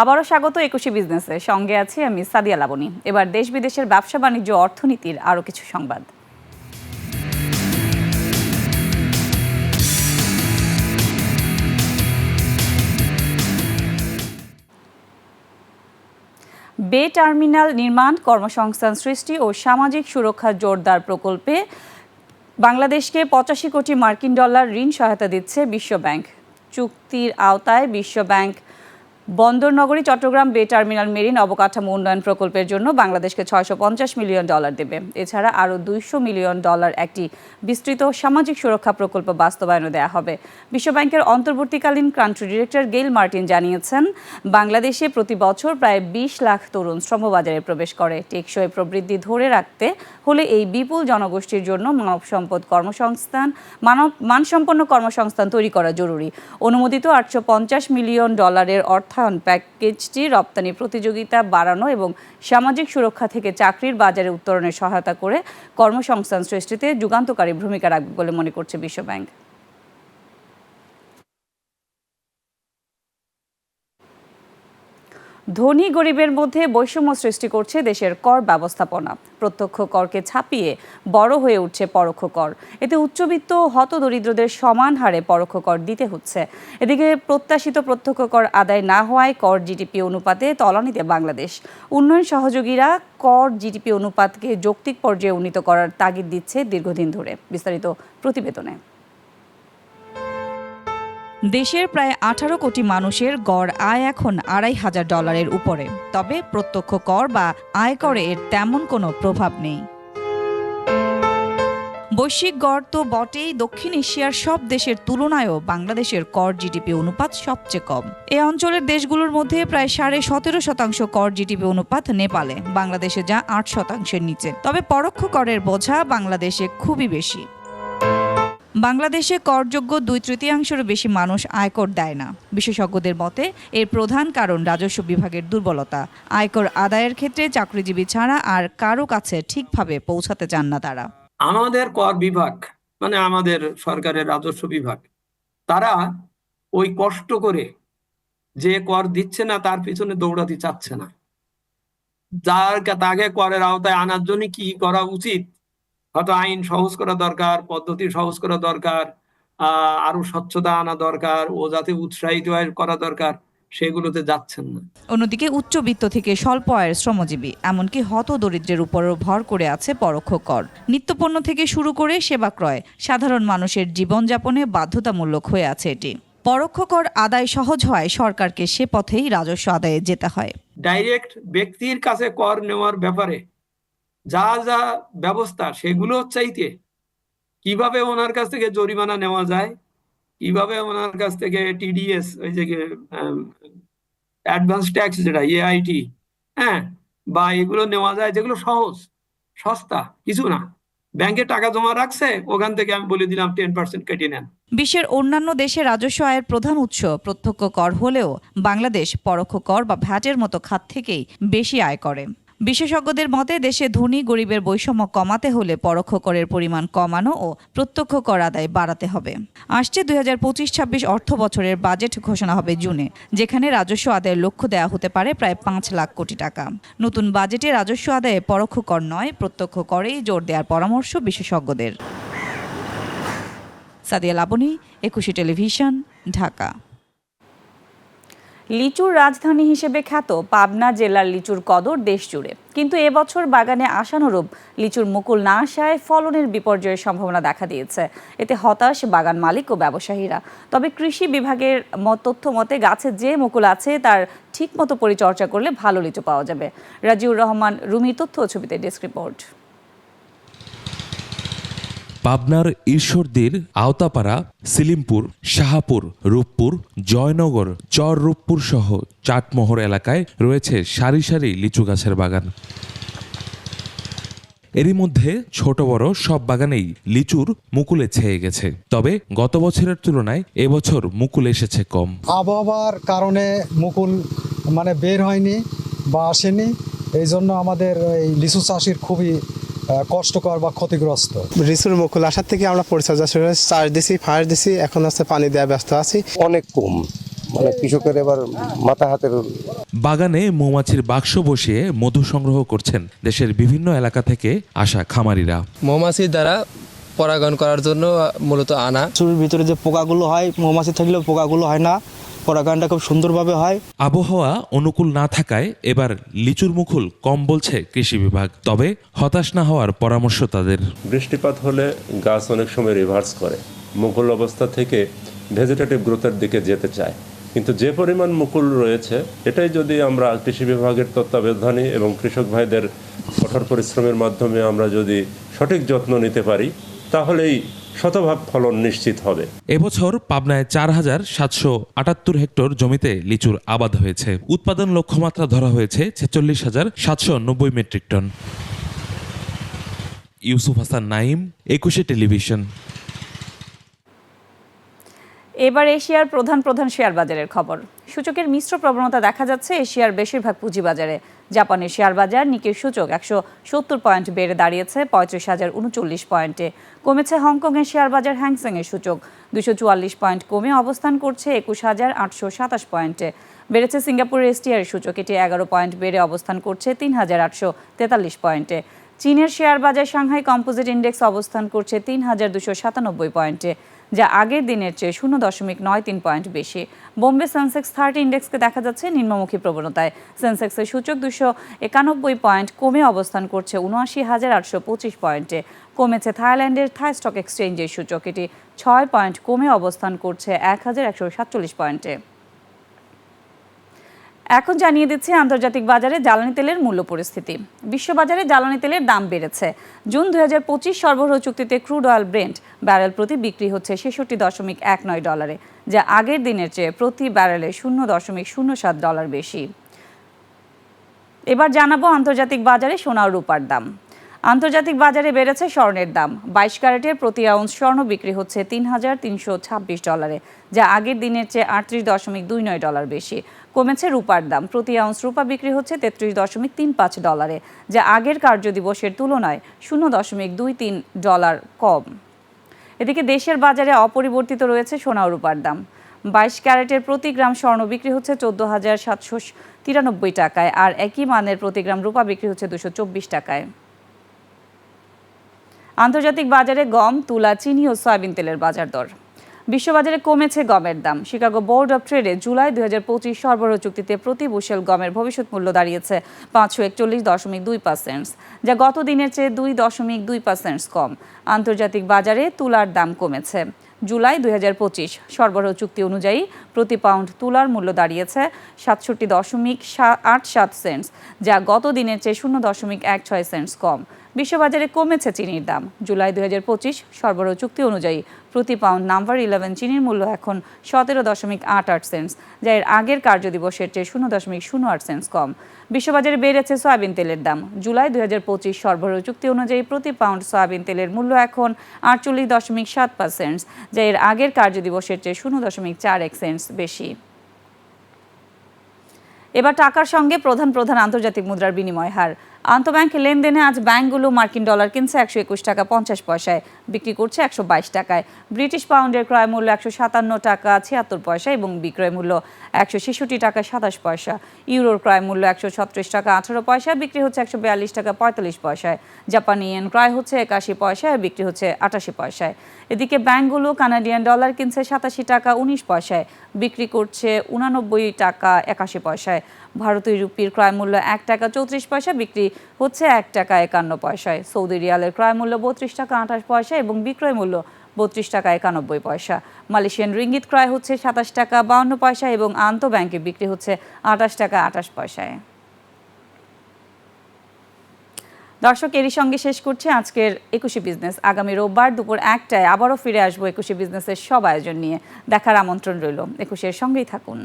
আবারও স্বাগত একুশে বিজনেসে সঙ্গে আছি আমি সাদিয়া লাবণী। এবার দেশ বিদেশের ব্যবসা বাণিজ্য অর্থনীতির আরও কিছু সংবাদ। বে টার্মিনাল নির্মাণ, কর্মসংস্থান সৃষ্টি ও সামাজিক সুরক্ষা জোরদার প্রকল্পে বাংলাদেশকে পঁচাশি কোটি মার্কিন ডলার ঋণ সহায়তা দিচ্ছে বিশ্বব্যাংক। চুক্তির আওতায় বিশ্বব্যাংক বন্দরনগরী, চট্টগ্রাম, বে টার্মিনাল, মেরিন অবকাঠামো উন্নয়ন প্রকল্পের জন্য বাংলাদেশকে ছয়শো পঞ্চাশ মিলিয়ন ডলার দেবে। এছাড়া আরও দুইশো মিলিয়ন ডলার একটি বিস্তৃত সামাজিক সুরক্ষা প্রকল্প বাস্তবায়নে দেওয়া হবে। বিশ্বব্যাংকের অন্তর্বর্তীকালীন কান্ট্রি ডিরেক্টর গেইল মার্টিন জানিয়েছেন, বাংলাদেশে প্রতি বছর প্রায় বিশ লাখ তরুণ শ্রমবাজারে প্রবেশ করে। টেকসই প্রবৃদ্ধি ধরে রাখতে হলে এই বিপুল জনগোষ্ঠীর জন্য মানব সম্পদ কর্মসংস্থান, মানব, মানসম্পন্ন কর্মসংস্থান তৈরি করা জরুরি। অনুমোদিত আটশো পঞ্চাশ মিলিয়ন ডলারের অর্থায়ন প্যাকেজটি রপ্তানি প্রতিযোগিতা বাড়ানো এবং সামাজিক সুরক্ষা থেকে চাকরির বাজারে উত্তরণে সহায়তা করে কর্মসংস্থান সৃষ্টিতে যুগান্তকারী ভূমিকা রাখবে বলে মনে করছে বিশ্বব্যাংক। ধনী গরিবের মধ্যে বৈষম্য সৃষ্টি করছে দেশের কর ব্যবস্থাপনা। প্রত্যক্ষ করকে ছাপিয়ে বড় হয়ে উঠছে পরোক্ষ কর। এতে উচ্চবিত্ত, হতদরিদ্রদের সমান হারে পরোক্ষ কর দিতে হচ্ছে। এদিকে প্রত্যাশিত প্রত্যক্ষ কর আদায় না হওয়ায় কর জিডিপি অনুপাতে তলানিতে বাংলাদেশ। উন্নয়ন সহযোগীরা কর জিডিপি অনুপাতকে যৌক্তিক পর্যায়ে উন্নীত করার তাগিদ দিচ্ছে দীর্ঘদিন ধরে। বিস্তারিত প্রতিবেদনে। দেশের প্রায় আঠারো কোটি মানুষের গড় আয় এখন আড়াই হাজার ডলারের উপরে। তবে প্রত্যক্ষ কর বা আয়করে এর তেমন কোনো প্রভাব নেই। বৈশ্বিক গড় তো বটেই, দক্ষিণ এশিয়ার সব দেশের তুলনায়ও বাংলাদেশের কর জিডিপি অনুপাত সবচেয়ে কম। এ অঞ্চলের দেশগুলোর মধ্যে প্রায় সাড়ে সতেরো শতাংশ কর জিডিপি অনুপাত নেপালে, বাংলাদেশে যা আট শতাংশের নিচে। তবে পরোক্ষ করের বোঝা বাংলাদেশে খুবই বেশি। বাংলাদেশে করযোগ্য দুই তৃতীয়াংশেরও বেশি মানুষ আয়কর দেয় না। বিশেষজ্ঞদের মতে, এর প্রধান কারণ রাজস্ব বিভাগের দুর্বলতা। আয়কর আদায়ের ক্ষেত্রে চাকরিজীবী ছাড়া আর কারও কাছে ঠিকভাবে পৌঁছাতে চান না তারা। আমাদের কর বিভাগ মানে আমাদের সরকারের রাজস্ব বিভাগ, তারা ওই কষ্ট করে যে কর দিচ্ছে না, তার পিছনে দৌড়াতে চাচ্ছে না। যার তাকে করের আওতায় আনার জন্য কি করা উচিত হয়তো আইন সহজ করা দরকার পদ্ধতি সহজ করা দরকার আরও স্বচ্ছতা আনা দরকার ও যাতে উৎসাহিত করা দরকার সেগুলোতে যাচ্ছেন না। অন্যদিকে উচ্চবিত্ত থেকে স্বল্প আয়ের শ্রমজীবী এমনকি হত দরিদ্রের উপরও ভর করে আছে পরোক্ষ কর। নিত্যপণ্য থেকে শুরু করে সেবা ক্রয় সাধারণ মানুষের জীবনযাপনে বাধ্যতামূলক হয়ে আছে এটি। পরোক্ষ কর আদায় সহজ হয় সরকারকে সে পথেই রাজস্ব আদায়ে যেতে হয়। ডাইরেক্ট ব্যক্তির কাছে কর নেওয়ার ব্যাপারে যা যা ব্যবস্থা সেগুলো চাইতে কীভাবে ওনার কাছ থেকে জরিমানা নেওয়া যায়, কীভাবে ওনার কাছ থেকে টিডিএস ওই যে অ্যাডভান্স ট্যাক্স যেটা এআইটি হ্যাঁ বা এগুলো নেওয়া যায় যেগুলো সহজ, সস্তা, কিছু না। ব্যাংকে টাকা জমা রাখছে, ওখান থেকে আমি বলে দিলাম টেন পার্সেন্ট কেটে নেন। বিশ্বের অন্যান্য দেশে রাজস্ব আয়ের প্রধান উৎস প্রত্যক্ষ কর হলেও বাংলাদেশ পরোক্ষ কর বা ভ্যাটের মতো খাত থেকেই বেশি আয় করে। বিশেষজ্ঞদের মতে, দেশে ধনী গরিবের বৈষম্য কমাতে হলে পরোক্ষ করের পরিমাণ কমানো ও প্রত্যক্ষ কর আদায় বাড়াতে হবে। আসছে দুই হাজার পঁচিশ ছাব্বিশ অর্থ বছরের বাজেট ঘোষণা হবে জুনে, যেখানে রাজস্ব আদায়ের লক্ষ্য দেওয়া হতে পারে প্রায় পাঁচ লাখ কোটি টাকা। নতুন বাজেটে রাজস্ব আদায়ে পরোক্ষ কর নয়, প্রত্যক্ষ করেই জোর দেওয়ার পরামর্শ বিশেষজ্ঞদের। সাদিয়া লাবনী, একুশে টেলিভিশন, ঢাকা। লিচুর রাজধানী হিসেবে খ্যাত পাবনা জেলার লিচুর কদর দেশ জুড়ে। কিন্তু এবছর বাগানে আশানুরূপ লিচুর মুকুল না আসায় ফলনের বিপর্যয়ের সম্ভাবনা দেখা দিয়েছে। এতে হতাশ বাগান মালিক ও ব্যবসায়ীরা। তবে কৃষি বিভাগের তথ্য মতে গাছে যে মুকুল আছে তার ঠিকমতো পরিচর্যা করলে ভালো লিচু পাওয়া যাবে। রাজিউর রহমান, রুমি তথ্য ছবিতে ডেস্ক রিপোর্ট। পাবনার ঈশ্বরদীর আওতাপাড়া, সিলিমপুর, শাহাপুর, রূপপুর, জয়নগর চর রূপপুর সহ চাটমোহর এলাকায় রয়েছে সারি সারি লিচু গাছের বাগান। এরই মধ্যে ছোট বড় সব বাগানেই লিচুর মুকুলে ছেয়ে গেছে। তবে গত বছরের তুলনায় এবছর মুকুল এসেছে কম। আবহাওয়ার কারণে মুকুল মানে বের হয়নি বা আসেনি। এই জন্য আমাদের এই লিচু চাষির খুবই কষ্টকর বা ক্ষতিগ্রস্ত? রিসুর মুকুল আসার থেকে আমরা পরিচর্যা শুরু হয়েছে চাষ দিছি ফাঁস দিছি এখন হচ্ছে পানি দেওয়া ব্যস্ত আছি। অনেক কম মানে কৃষকের এবার মাথা হাতের বাগানে মৌমাছির বাক্স বসিয়ে মধু সংগ্রহ করছেন দেশের বিভিন্ন এলাকা থেকে আসা খামারিরা। মৌমাছির দ্বারা পরাগায়ন করার জন্য মূলত আনা। চুরির ভিতরে যে পোকাগুলো হয় মৌমাছি থাকলেও পোকাগুলো হয় না। পরাগায়নটা খুব সুন্দরভাবে হয়। আবহাওয়া অনুকূল না থাকায় এবার লিচুর মুকুল কম বলছে কৃষি বিভাগ। তবে হতাশ না হওয়ার পরামর্শ তাদের। বৃষ্টিপাত হলে গাছ অনেক সময় রিভার্স করে। মুকুল অবস্থা থেকে ভেজিটেটিভ গ্রোথের দিকে যেতে চায়। কিন্তু যে পরিমাণ মুকুল রয়েছে এটাই যদি আমরা কৃষি বিভাগের তত্ত্বাবধানে এবং কৃষক ভাইদের কঠোর পরিশ্রমের মাধ্যমে আমরা যদি সঠিক যত্ন নিতে পারি তাহলেই শতভাগ ফলন নিশ্চিত হবে। এবছর পাবনায় চার হাজার সাতশো আটাত্তর হেক্টর জমিতে লিচুর আবাদ হয়েছে। উৎপাদন লক্ষ্যমাত্রা ধরা হয়েছে ছেচল্লিশ হাজার সাতশো নব্বই metric ton. Yusuf Hasan Naim Ekushey television. এবার এশিয়ার প্রধান প্রধান শেয়ার বাজারের খবর। সূচকের মিশ্র প্রবণতা দেখা যাচ্ছে এশিয়ার বেশিরভাগ পুঁজিবাজারে জাপানের শেয়ার বাজার নিকের সূচক একশো সত্তর পয়েন্ট বেড়ে দাঁড়িয়েছে, পঁয়ত্রিশ হাজার উনচল্লিশ পয়েন্টে। কমেছে হংকংয়ের শেয়ার বাজার হ্যাংসেংয়ের সূচক। দুশো চুয়াল্লিশ পয়েন্ট কমে অবস্থান করছে একুশ হাজার আটশো সাতাশ পয়েন্টে। বেড়েছে সিঙ্গাপুরের এসটিআর সূচক, এটি এগারো পয়েন্ট বেড়ে অবস্থান করছে তিন হাজার আটশো তেতাল্লিশ পয়েন্টে। চীনের শেয়ার বাজার সাংহাই কম্পোজিট ইন্ডেক্স অবস্থান করছে তিন হাজার দুশো সাতানব্বই পয়েন্টে। যা আগের দিনের চেয়ে শূন্য দশমিক নয় তিন পয়েন্ট বেশি। বোম্বে সেন্সেক্স থার্টি ইন্ডেক্সকে দেখা যাচ্ছে নিম্নমুখী প্রবণতায়। সেন্সেক্সের সূচক দুশো একানব্বই পয়েন্ট কমে অবস্থান করছে উনআশি হাজার আটশো পঁচিশ পয়েন্টে। কমেছে থাইল্যান্ডের থাই স্টক এক্সচেঞ্জের সূচক। এটি ছয় পয়েন্ট কমে অবস্থান করছে এক হাজার একশো সাতচল্লিশ পয়েন্টে। এখন জানিয়ে দিচ্ছে, আন্তর্জাতিক বাজারে জ্বালানি তেলের মূল্য পরিস্থিতি। বিশ্ববাজারে জ্বালানি তেলের দাম বেড়েছে। জুন দুই হাজার পঁচিশ সরবরাহ চুক্তিতে ক্রুড অয়েল ব্রেন্ট ব্যারেল প্রতি বিক্রি হচ্ছে ছেষট্টি দশমিক এক নয় ডলারে, যা আগের দিনের চেয়ে প্রতি ব্যারেলে শূন্য দশমিক শূন্য সাত ডলার বেশি। এবার জানাব আন্তর্জাতিক বাজারে সোনা রূপার দাম। আন্তর্জাতিক বাজারে বেড়েছে স্বর্ণের দাম। বাইশ ক্যারেটের প্রতি আউন্স স্বর্ণ বিক্রি হচ্ছে তিন হাজার তিনশো ছাব্বিশ ডলারে, যা আগের দিনের চেয়ে আটত্রিশ দশমিক দুই নয় ডলার বেশি। কমেছে রূপার দাম। প্রতি আউন্স রূপা বিক্রি হচ্ছে তেত্রিশ দশমিক তিন পাঁচ ডলারে, যা আগের কার্যদিবসের তুলনায় শূন্য দশমিক দুই তিন ডলার কম। এদিকে দেশের বাজারে অপরিবর্তিত রয়েছে সোনা রূপার দাম। বাইশ ক্যারেটের প্রতি গ্রাম স্বর্ণ বিক্রি হচ্ছে চোদ্দ হাজার সাতশো তিরানব্বই টাকায়, আর একই মানের প্রতি গ্রাম রূপা বিক্রি হচ্ছে দুশো চব্বিশ টাকায়। আন্তর্জাতিক বাজারে গম, তুলা, চিনি ও সয়াবিন তেলের বাজার দর। বিশ্ববাজারে কমেছে গমের দাম। শিকাগো বোর্ড অব ট্রেডে জুলাই দুই হাজার পঁচিশ সরবরাহ চুক্তিতে প্রতি বুশেল গমের ভবিষ্যৎ মূল্য দাঁড়িয়েছে পাঁচশো একচল্লিশ দশমিক দুই পার্সেন্ট যা গত দিনের চেয়ে দুই দশমিক দুই পার্সেন্ট কম। আন্তর্জাতিক বাজারে তুলার দাম কমেছে। জুলাই দুই হাজার পঁচিশ সরবরাহ চুক্তি অনুযায়ী প্রতি পাউন্ড তুলার মূল্য দাঁড়িয়েছে সাতষট্টি দশমিক আট সাত সেন্টস যা গত দিনের চেয়ে শূন্য দশমিক এক ছয় সেন্টস কম। বিশ্ববাজারে কমেছে চিনির দাম। জুলাই দুই হাজার পঁচিশ সরবরাহ চুক্তি অনুযায়ী প্রতি পাউন্ড নাম্বার ইলেভেন চিনির মূল্য এখন সতেরো দশমিক আট আট সেন্টস যা এর আগের কার্যদিবসের চেয়ে শূন্য দশমিক শূন্য আট সেন্টস কম। বিশ্ববাজারে বেড়েছে সয়াবিন তেলের দাম। জুলাই দুই হাজার পঁচিশ সরবরাহ চুক্তি অনুযায়ী প্রতি পাউন্ড সয়াবিন তেলের মূল্য এখন আটচল্লিশ দশমিক সাত পাঁচ সেন্টস যা এর আগের কার্যদিবসের চেয়ে শূন্য দশমিক চার এক সেন্টস বেশি। এবার টাকার সঙ্গে প্রধান প্রধান আন্তর্জাতিক মুদ্রার বিনিময় হার। আন্তঃব্যাংক লেনদেনে আজ ব্যাংকগুলো মার্কিন ডলার কিনছে একশো একুশ টাকা পঞ্চাশ পয়সায়, বিক্রি করছে একশো বাইশ টাকায়। ব্রিটিশ পাউন্ডের ক্রয় মূল্য একশো সাতান্ন টাকা, ছিয়াত্তর পয়সা এবং বিক্রয় মূল্য একশো ছেষট্টি টাকা, সাতাশ পয়সা। ইউরোর ক্রয় মূল্য একশো ছত্রিশ টাকা, আঠারো পয়সা, বিক্রি হচ্ছে একশো বিয়াল্লিশ টাকা, পঁয়তাল্লিশ পয়সায়। জাপানি ইয়েন ক্রয় হচ্ছে একাশি পয়সায়, বিক্রি হচ্ছে আটাশি পয়সায়। এদিকে ব্যাংকগুলো কানাডিয়ান ডলার কিনছে সাতাশি টাকা, উনিশ পয়সায়, বিক্রি করছে উনানব্বই টাকা, একাশি পয়সায়। ভারতীয় রুপির ক্রয় মূল্য এক টাকা চৌত্রিশ পয়সা, বিক্রি হচ্ছে এক টাকা একান্ন পয়সায়। সৌদি রিয়ালের ক্রয় মূল্য বত্রিশ টাকা আঠাশ পয়সা এবং বিক্রয় মূল্য বত্রিশ টাকা একানব্বই পয়সা। মালয়েশিয়ান রিঙ্গিত ক্রয় হচ্ছে সাতাশ টাকা বাউন্ন পয়সা এবং আন্ত ব্যাংকে বিক্রি হচ্ছে আঠাশ টাকা আঠাশ পয়সায়। দর্শক, এরই সঙ্গে শেষ করছি আজকের একুশে বিজনেস। আগামী রোববার দুপুর একটায় আবারও ফিরে আসব একুশে বিজনেসের সব আয়োজন নিয়ে। দেখার আমন্ত্রণ রইল। একুশের সঙ্গেই থাকুন।